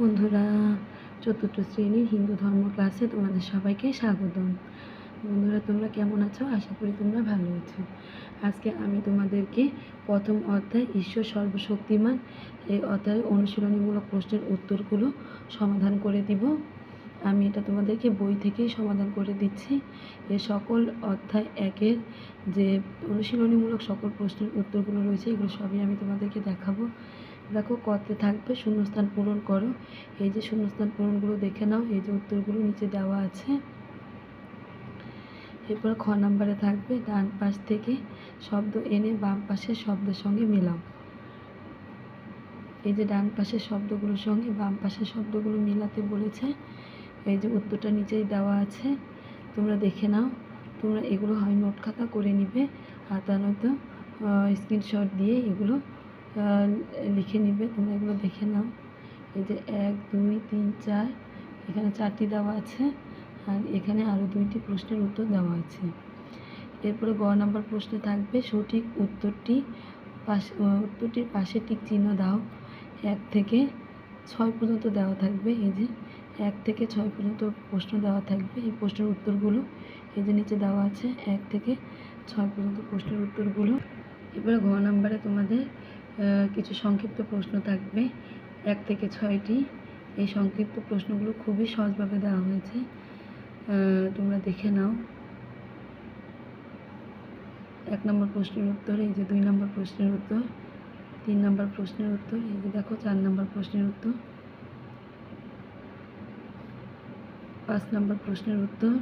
বন্ধুরা, চতুর্থ শ্রেণির হিন্দু ধর্ম ক্লাসে তোমাদের সবাইকে স্বাগতম। বন্ধুরা, তোমরা কেমন আছো? আশা করি তোমরা ভালো আছো। আজকে আমি তোমাদেরকে প্রথম অধ্যায় ঈশ্বর সর্বশক্তিমান, এই অধ্যায়ের অনুশীলনীমূলক প্রশ্নের উত্তরগুলো সমাধান করে দিব। আমি এটা তোমাদেরকে বই থেকেই সমাধান করে দিচ্ছি। এই সকল অধ্যায় একের যে অনুশীলনীমূলক সকল প্রশ্নের উত্তরগুলো রয়েছে, এগুলো সবই আমি তোমাদেরকে দেখাবো। দেখো কতে থাকবে, শূন্যস্থান পূরণ করো। এই যে শূন্যস্থান পূরণগুলো দেখে নাও, এই যে উত্তরগুলো নিচে দেওয়া আছে। এরপর খ নাম্বারে থাকবে, ডান পাশ থেকে শব্দ এনে বাম পাশের শব্দের সঙ্গে মেলাও। এই যে ডান পাশের শব্দগুলোর সঙ্গে বাম পাশের শব্দগুলো মেলাতে বলেছে, এই যে উত্তরটা নিচেই দেওয়া আছে। তোমরা দেখে নাও, তোমরা এগুলো হয় নোট খাতা করে নিবে, আর তা নয়তো স্ক্রিনশট দিয়ে এগুলো লিখে নিবে, তোমরা এগুলো দেখে নাও। এই যে এক, দুই, তিন, চার, এখানে চারটি দেওয়া আছে আর এখানে আরও দুইটি প্রশ্নের উত্তর দেওয়া আছে। এরপরে গ নাম্বার প্রশ্নে থাকবে, সঠিক উত্তরটি পাশে উত্তরটির পাশে টিক চিহ্ন দাও। এক থেকে ছয় পর্যন্ত দেওয়া থাকবে, এই যে এক থেকে ছয় পর্যন্ত প্রশ্ন দেওয়া থাকবে, এই প্রশ্নের উত্তরগুলো, এই যে নিচে দেওয়া আছে, এক থেকে ছয় পর্যন্ত প্রশ্নের উত্তরগুলো। এবারে ঘ নাম্বারে তোমাদের কিছু সংক্ষিপ্ত প্রশ্ন থাকবে। এক থেকে ছয়টি। এই সংক্ষিপ্ত প্রশ্নগুলো খুবই সহজভাবে দেওয়া হয়েছে। তোমরা দেখে নাও। এক নম্বর প্রশ্নের উত্তর, এই যে দুই নম্বর প্রশ্নের উত্তর, তিন নম্বর প্রশ্নের উত্তর, এই যে দেখো চার নম্বর প্রশ্নের উত্তর। পাঁচ নম্বর প্রশ্নের উত্তর,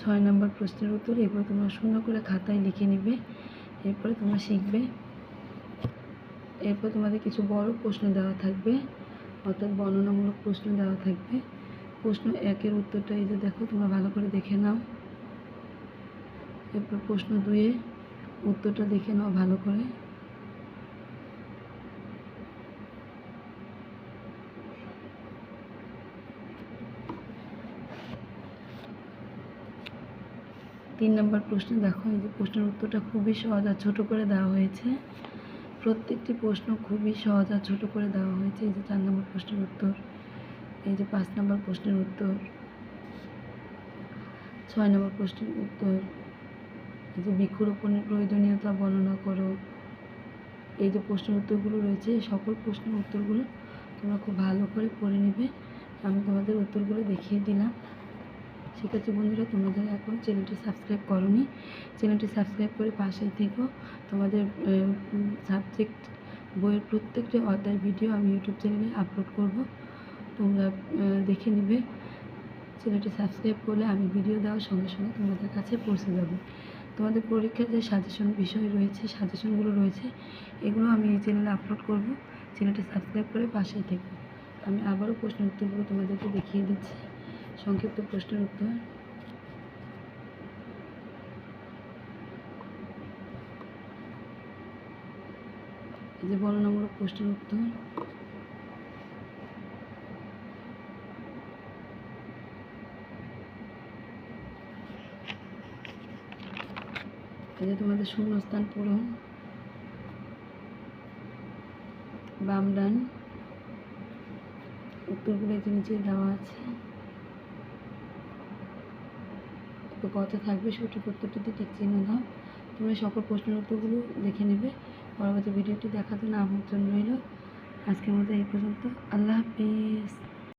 ছয় নম্বর প্রশ্নের উত্তর এগুলো তোমরা শূন্য করে খাতায় লিখে নিবে। এরপরে তোমরা শিখবে। এরপর তোমাদের কিছু বড় প্রশ্ন দেওয়া থাকবে, অর্থাৎ বর্ণনামূলক প্রশ্ন দেওয়া থাকবে। প্রশ্ন একের উত্তরটা এই যে দেখো, তোমরা ভালো করে দেখে নাও। এরপর প্রশ্ন দুয়ে উত্তরটা দেখে নাও ভালো করে। তিন নম্বর প্রশ্ন দেখো, এই যে প্রশ্নের উত্তরটা খুবই সহজ আর ছোটো করে দেওয়া হয়েছে। প্রত্যেকটি প্রশ্ন খুবই সহজ আর ছোটো করে দেওয়া হয়েছে। এই যে চার নম্বর প্রশ্নের উত্তর, এই যে পাঁচ নম্বর প্রশ্নের উত্তর, ছয় নম্বর প্রশ্নের উত্তর, এই যে বৃক্ষরোপণের প্রয়োজনীয়তা বর্ণনা করো। এই যে প্রশ্নের উত্তরগুলো রয়েছে সকল প্রশ্নের উত্তরগুলো তোমরা খুব ভালো করে পড়ে নেবে। আমি তোমাদের উত্তরগুলো দেখিয়ে দিলাম। সেক্ষেত্রে বন্ধুরা, তোমরা যারা এখন চ্যানেলটি সাবস্ক্রাইব করনি, চ্যানেলটি সাবস্ক্রাইব করে পাশেই থেকো। তোমাদের সাবজেক্ট বইয়ের প্রত্যেকটি অধ্যায়ের ভিডিও আমি ইউটিউব চ্যানেলে আপলোড করব। তোমরা দেখে নিবে। চ্যানেলটি সাবস্ক্রাইব করলে আমি ভিডিও দেওয়ার সঙ্গে সঙ্গে তোমাদের কাছে পৌঁছে যাবে। তোমাদের পরীক্ষার যে সাজেশন বিষয় রয়েছে সাজেশনগুলো রয়েছে, এগুলো আমি এই চ্যানেলে আপলোড করব। চ্যানেলটি সাবস্ক্রাইব করে পাশেই থেকো। আমি আবারও প্রশ্ন উত্তরগুলো তোমাদেরকে দেখিয়ে দিচ্ছি। সংক্ষিপ্ত প্রশ্নের উত্তর। যে বর্ণনামূলক প্রশ্নের উত্তর। যে তোমাদের শূন্যস্থান পূরণ। বাম ডান উত্তরগুলো যে নিচে দেওয়া আছে। তো কত থাকবে, সঠিক উত্তরটিতে ঠিক চিহ্ন দাও তোমরা সকল প্রশ্নের উত্তরগুলো দেখে নেবে। পরবর্তী ভিডিওটি দেখার জন্য আমন্ত্রণ রইল। আজকের মতো এই পর্যন্ত। আল্লাহ হাফিজ।